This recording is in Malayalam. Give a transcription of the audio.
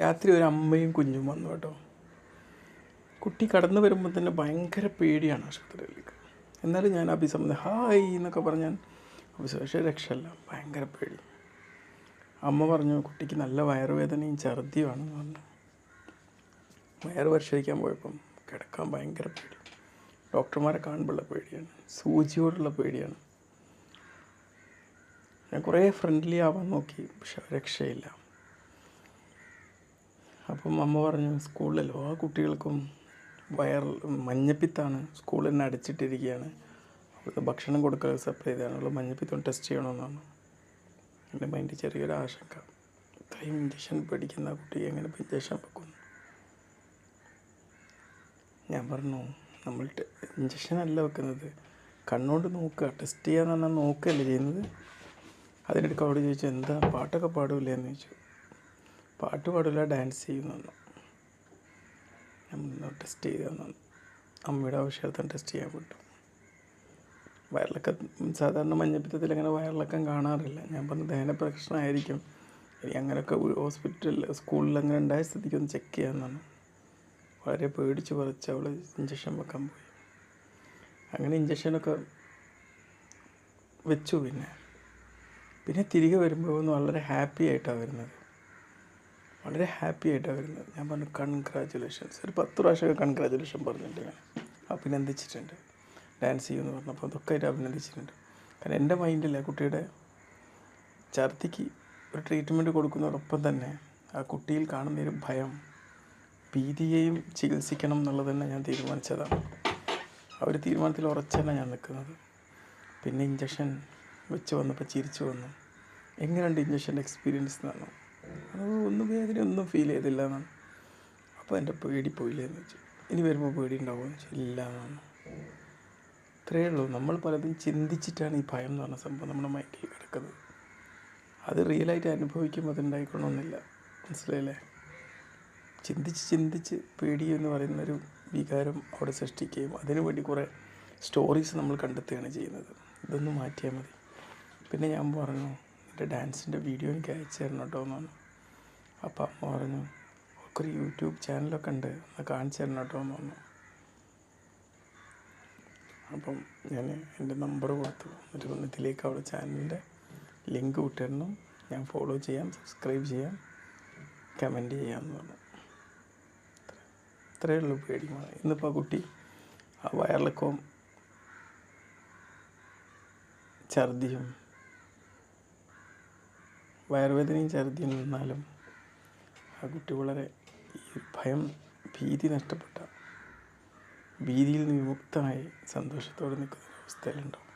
രാത്രി ഒരു അമ്മയും കുഞ്ഞും വന്നു കേട്ടോ. കുട്ടി കടന്നു വരുമ്പോൾ തന്നെ ഭയങ്കര പേടിയാണ് ആശുപത്രിയിലേക്ക്. എന്നാലും ഞാൻ അഭിസംബന്ധം ഹായ് എന്നൊക്കെ പറഞ്ഞാൽ അഭിസംബന്ധ രക്ഷയല്ല ഭയങ്കര പേടി. അമ്മ പറഞ്ഞു കുട്ടിക്ക് നല്ല വയറുവേദനയും ഛർദിയുമാണെന്ന് പറഞ്ഞു. വയറ് പരിശോധിക്കാൻ പോയപ്പം കിടക്കാൻ ഭയങ്കര പേടി. ഡോക്ടർമാരെ കാണുമ്പോഴുള്ള പേടിയാണ് സൂചിയോടുള്ള പേടിയാണ്. ഞാൻ കുറേ ഫ്രണ്ട്ലി ആവാൻ നോക്കി പക്ഷെ രക്ഷയില്ല. അപ്പം അമ്മ പറഞ്ഞു സ്കൂളിൽ എല്ലാ കുട്ടികൾക്കും വയർ മഞ്ഞപ്പിത്താണ് സ്കൂളിൽ തന്നെ അടച്ചിട്ടിരിക്കുകയാണ്. അവർക്ക് ഭക്ഷണം കൊടുക്കൽ സപ്ലൈ ചെയ്യാനുള്ള മഞ്ഞപ്പിത്തം ടെസ്റ്റ് ചെയ്യണമെന്നാണ് എന്റെ മൈൻഡിൽ ചെറിയൊരു ആശങ്ക. ഇത്രയും ഇഞ്ചക്ഷൻ പേടിക്കുന്ന കുട്ടി എങ്ങനെ ഇഞ്ചക്ഷൻ വെക്കുന്നു? ഞാൻ പറഞ്ഞു നമ്മൾ ഇഞ്ചക്ഷൻ അല്ല വെക്കുന്നത്. കണ്ണുകൊണ്ട് നോക്കുക. ടെസ്റ്റ് ചെയ്യാന്ന് പറഞ്ഞാൽ നോക്കുകയല്ലേ ചെയ്യുന്നത്? അതിനിടയ്ക്ക് അവിടെ ചോദിച്ചു എന്താ? പാട്ടൊക്കെ പാടില്ലേ എന്ന് ചോദിച്ചു. പാട്ട് പാടില്ല ഡാൻസ് ചെയ്യുന്നു നമ്മൾ ടെസ്റ്റ് ചെയ്ത് തന്നു അമ്മയുടെ ആവശ്യത്തിന് ടെസ്റ്റ് ചെയ്യാൻ വിട്ടു വയറിളക്കം സാധാരണ മഞ്ഞപ്പിത്തത്തിൽ അങ്ങനെ വയറിളക്കം കാണാറില്ല. ഞാൻ പറഞ്ഞ ദഹന പ്രശ്നമായിരിക്കും. ഇനി അങ്ങനെയൊക്കെ ഹോസ്പിറ്റലിൽ സ്കൂളിൽ അങ്ങനെ ഉണ്ടായ സ്ഥിതിക്ക് ഒന്ന് ചെക്ക് ചെയ്യാമെന്നാണ് വളരെ പേടിച്ച് പറിച്ച് അവൾ ഇഞ്ചക്ഷൻ വെക്കാൻ പോയി. അങ്ങനെ ഇഞ്ചക്ഷനൊക്കെ വെച്ചു പിന്നെ. പിന്നെ തിരികെ വരുമ്പോൾ വളരെ ഹാപ്പി ആയിട്ടാണ് വരുന്നത്. വളരെ ഹാപ്പി ആയിട്ടാണ് വരുന്നത്. ഞാൻ പറഞ്ഞു കൺഗ്രാജുലേഷൻസ് ഒരു പത്ത് പ്രാവശ്യമൊക്കെ കൺഗ്രാജുലേഷൻ പറഞ്ഞിട്ടുണ്ട് ഞാൻ. അഭിനന്ദിച്ചിട്ടുണ്ട്. ഡാൻസ് ചെയ്യുമെന്ന് പറഞ്ഞപ്പോൾ അതൊക്കെ ആയിട്ട് അഭിനന്ദിച്ചിട്ടുണ്ട്. കാരണം എന്റെ മൈൻഡിലെ കുട്ടിയുടെ ഛർദിക്ക് ഒരു ട്രീറ്റ്മെന്റ് കൊടുക്കുന്നതോടൊപ്പം തന്നെ ആ കുട്ടിയിൽ കാണുന്ന ഒരു ഭയം ഭീതിയെയും ചികിത്സിക്കണം എന്നുള്ളത് തന്നെ ഞാൻ തീരുമാനിച്ചതാണ്. ആ ഒരു തീരുമാനത്തിൽ ഉറച്ചാണ് ഞാൻ നിൽക്കുന്നത്. പിന്നെ ഇഞ്ചക്ഷൻ വെച്ച് വന്നപ്പോൾ ചിരിച്ചു വന്നു. എങ്ങനെയുണ്ട് ഇഞ്ചക്ഷന്റെ എക്സ്പീരിയൻസ് എന്നാണ് അത് ഒന്നും വേദന ഒന്നും ഫീൽ ചെയ്തില്ല എന്നാണ് അപ്പോൾ എന്റെ പേടി പോയില്ല എന്ന് വെച്ചു. ഇനി വരുമ്പോൾ പേടി ഉണ്ടാവുമെന്ന് വെച്ചു ഇല്ല എന്നാണ്. ഇത്രയേ ഉള്ളൂ. നമ്മൾ പലതും ചിന്തിച്ചിട്ടാണ് ഈ ഭയം എന്ന് പറഞ്ഞ സംഭവം നമ്മുടെ മൈൻഡിൽ കിടക്കുന്നത്. അത് റിയലായിട്ട് അനുഭവിക്കുമ്പോൾ അത് ഉണ്ടായിക്കൊള്ളണമെന്നില്ല. മനസ്സിലായില്ലേ? ചിന്തിച്ച് ചിന്തിച്ച് പേടി എന്ന് പറയുന്നൊരു വികാരം അവിടെ സൃഷ്ടിക്കുകയും അതിനു വേണ്ടി കുറേ സ്റ്റോറീസ് നമ്മൾ കണ്ടെത്തുകയാണ് ചെയ്യുന്നത്. ഇതൊന്ന് മാറ്റിയാൽ മതി. പിന്നെ ഞാൻ പറഞ്ഞു എന്റെ ഡാൻസിന്റെ വീഡിയോ എനിക്ക് അയച്ചു തരണം കേട്ടോ എന്നാണ്. അപ്പം അമ്മ പറഞ്ഞു ഒരു യൂട്യൂബ് ചാനലൊക്കെ ഉണ്ട് ഒന്ന് കാണിച്ചു തരണം കേട്ടോ എന്ന് പറഞ്ഞു. അപ്പം ഞാൻ എന്റെ നമ്പർ കൊടുത്തു. എന്നിട്ട് പറഞ്ഞു ഇതിലേക്ക് ചാനലിന്റെ ലിങ്ക് വിട്ടിരണം ഞാൻ ഫോളോ ചെയ്യാം സബ്സ്ക്രൈബ് ചെയ്യാം കമന്റ് ചെയ്യാമെന്ന് പറഞ്ഞു. ഇത്രയേ ഉള്ളൂ പേടിമാണ് ഇന്നിപ്പോൾ കുട്ടി ആ വയറിളക്കവും ഛർദിയും വയറുവേദനയും ഛർദിയും നിന്നാലും ആ കുട്ടി വളരെ ഭയം ഭീതി നഷ്ടപ്പെട്ട ഭീതിയിൽ നിന്ന് വിമുക്തമായി സന്തോഷത്തോടെ നിൽക്കുന്ന അവസ്ഥയിലുണ്ടാവും.